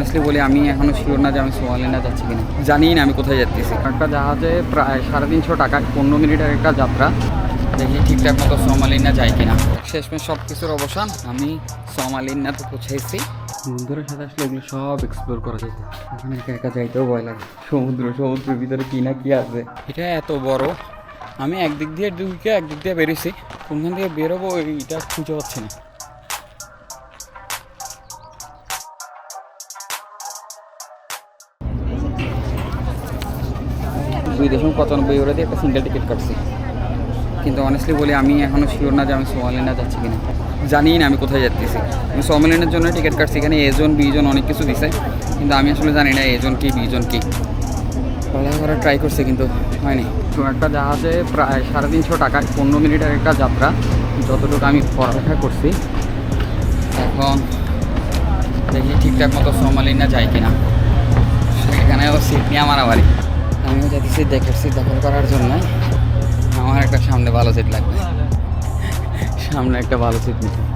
Honestly বলি আমি এখনও শিওর না যে আমি সোমালিনা যাচ্ছি কিনা। জানি না আমি কোথায় যাচ্ছি একটা জাহাজে প্রায় সাড়ে তিনশো টাকা পনেরো মিনিটের একটা যাত্রা। দেখি ঠিকঠাক মতো সোমালিনা যাই কিনা। শেষমেশ সব কিছুর অবসান আমি সোমালিনাতে পৌঁছেছি বন্ধুদের সাথে আসলে এগুলো সব এক্সপ্লোর করা যেত এখন একা একা যাইতেও ভয় লাগে। সমুদ্র সমুদ্রের ভিতরে কি না কি আছে। এটা এত বড় আমি একদিক দিয়ে ঢুকে একদিক দিয়ে বেরিয়েছি। কোনখান থেকে বেরোবো এইটা খুঁজে পাচ্ছি না। দশমিক পঁচানব্বই ওরা দিয়ে একটা সিঙ্গেল টিকিট কাটছি। কিন্তু অনেস্টলি বলি, আমি এখনও শিওর না যে আমি সোমালিনা যাচ্ছি কিনা। জানি না আমি কোথায় যাচ্ছি। আমি সোমালিনের জন্য টিকিট কাটছি এখানে এজন বিজন অনেক কিছু দিছে। কিন্তু আমি আসলে জানি না এজন কি বিজন কি। পড়ালেখা করার ট্রাই করছে কিন্তু হয়নি। তো একটা জাহাজে প্রায় সাড়ে তিনশো টাকায় পনেরো মিনিটের একটা যাত্রা, যতটুকু আমি পড়ালেখা করছি। এখন দেখি ঠিকঠাক মতো সোমালিনা যাই কিনা। সেখানেও সিট নিয়ে আমার আবারই। আমিও যাচ্ছি দেখের সিট দখল করার জন্য। আমার একটা সামনে ভালো সিট লাগবে। সামনে একটা ভালো সিট নিতে।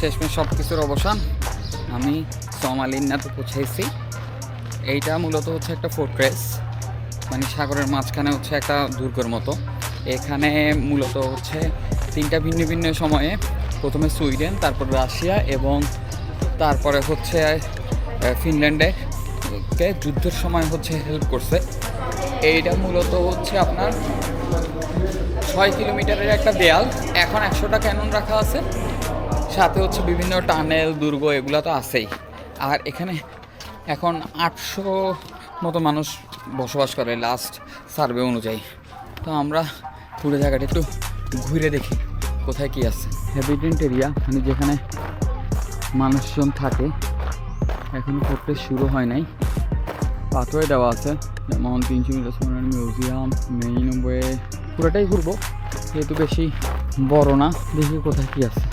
শেষমেশ সব কিছুর অবসান। আমি সোমালিনাতে পৌঁছেছি এইটা মূলত হচ্ছে একটা ফোর্ট্রেস মানে সাগরের মাঝখানে হচ্ছে একটা দুর্গের মতো। এখানে মূলত হচ্ছে তিনটা ভিন্ন ভিন্ন সময়ে প্রথমে সুইডেন, তারপর রাশিয়া এবং তারপরে হচ্ছে ফিনল্যান্ডে কে যুদ্ধের সময় হচ্ছে হেল্প করছে। এইটা মূলত হচ্ছে আপনার ছয় কিলোমিটারের একটা দেয়াল। এখন একশোটা ক্যানন রাখা আছে। সাথে হচ্ছে বিভিন্ন টানেল, দুর্গ এগুলো তো আছেই। আর এখানে এখন আটশো মতো মানুষ বসবাস করে লাস্ট সার্ভে অনুযায়ী। তো আমরা পুরো জায়গাটা একটু ঘুরে দেখি কোথায় কি আছে। হ্যাবিটেন্ট এরিয়া মানে যেখানে মানুষজন থাকে এখনও করতে শুরু হয় নাই। পাথরে দেওয়া আছে, যেমন তিনশো মিটার স্মরণ মিউজিয়াম, মেইন ওয়ে, পুরোটাই ঘুরবো, যেহেতু বেশি বড় না, দেখি কোথায় কী আছে।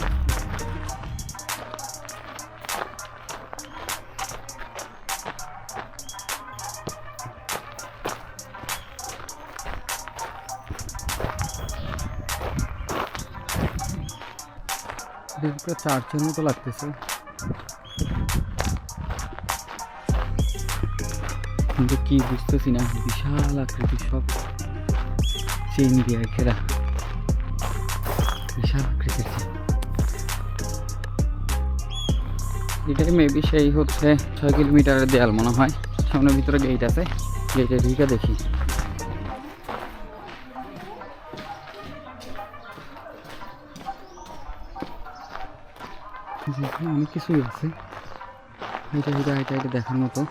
দেখতে চার্চের মতো লাগতেছে। কিন্তু কি বুঝতেছি না, বিশাল আকৃতি সব চেন দিয়ে ঘেরা। বিশাল আকৃতির এটাই মেবি সেই হচ্ছে ছয় কিলোমিটারের দেয়াল মনে হয়। সামনের ভিতরে গেট আছে। গেটে ঢুকে দেখি। অনেক কিছুই আছে। এটা এটা এটা এটা দেখার মতো।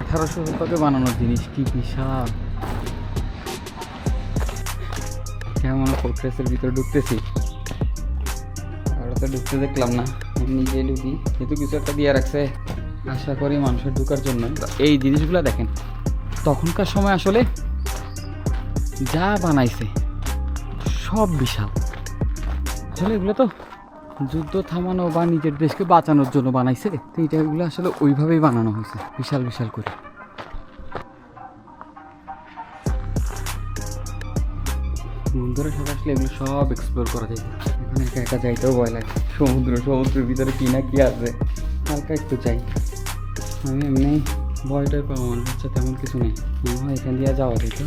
আঠারোশো শতকে বানানোর জিনিস কি বিশাল। কেমন ফোর্ট্রেসের ভিতরে ঢুকতেছি। আমরা তো ঢুকতে দেখলাম না নিজে ঢুকি। যেহেতু কিছু একটা দিয়ে রাখছে, আশা করি মানুষের ঢুকার জন্য। এই জিনিসগুলো দেখেন, তখনকার সময় আসলে যা বানাইছে সব বিশাল। আসলে এগুলো তো যুদ্ধ থামানো বা নিজের দেশকে বাঁচানোর জন্য বানাইছে, তো এটা এগুলো আসলে ওইভাবেই বানানো হয়েছে, বিশাল বিশাল করে। বন্ধুরা সাথে আসলে এগুলো সব এক্সপ্লোর করা যায়। এখানে একা একা যাইতেও ভয় লাগে। সমুদ্র, সমুদ্রের ভিতরে কি না কি আছে? হালকা একটু চাই আমি এমনি ভয়টাই পাবো মনে হচ্ছে তেমন কিছু নেই। মনে হয় এখান দিয়ে যাওয়া যেত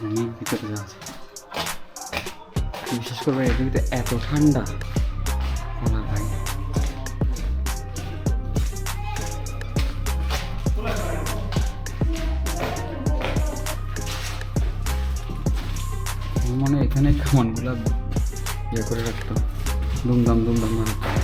আমি ভিতরে যাচ্ছি বিশেষ করে এর ভিতরে এত ঠান্ডা মনে এখানে কামানগুলো ইয়ে করে রাখতো। দুমদাম দুমদাম মারতো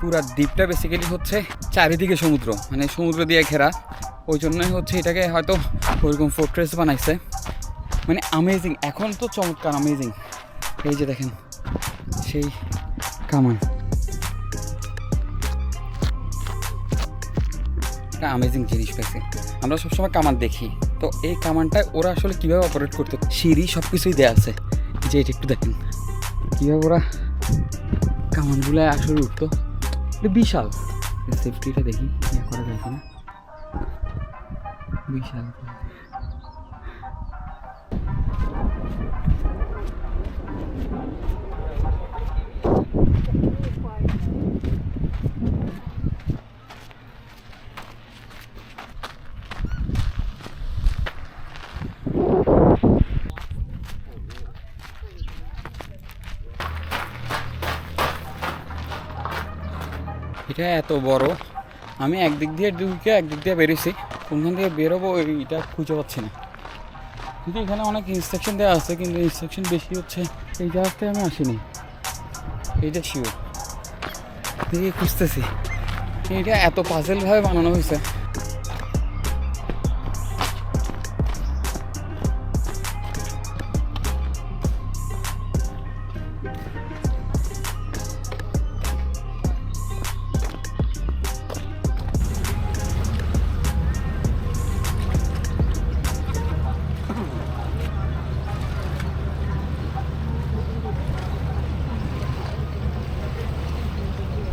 পুরা দ্বীপটা বেসিক্যালি হচ্ছে চারিদিকে সমুদ্র মানে সমুদ্র দিয়ে ঘেরা। ওই জন্যই হচ্ছে এটাকে হয়তো ওইরকম ফোর্ট্রেস বানাইছে। মানে আমেজিং এখন তো চমৎকার আমেজিং এই যে দেখেন, সেই কামান। আমেজিং জিনিস পাইছি আমরা সবসময় কামান দেখি। তো এই কামানটায় ওরা আসলে কীভাবে অপারেট করতে সিঁড়ি সব কিছুই দেওয়া আছে যে এটা একটু দেখেন। কীভাবে ওরা কামানগুলো আসলে উঠতো। বিশাল। সেফটিটা দেখি ইয়ে করা যায় কিনা। বিশাল। এটা এত বড়। আমি একদিক দিয়ে ঢুকে একদিক দিয়ে বেরিয়েছি। কোনখান থেকে বেরোবো এটা খুঁজে পাচ্ছি না। কিন্তু এখানে অনেক ইনস্ট্রাকশন দেওয়া আছে, কিন্তু ইনস্ট্রাকশন বেশি হচ্ছে। এই জাহাজটা আমি আসিনি। এইটা শিওর দেখি খুঁজতেছি। এটা এত পাজেলভাবে বানানো হয়েছে।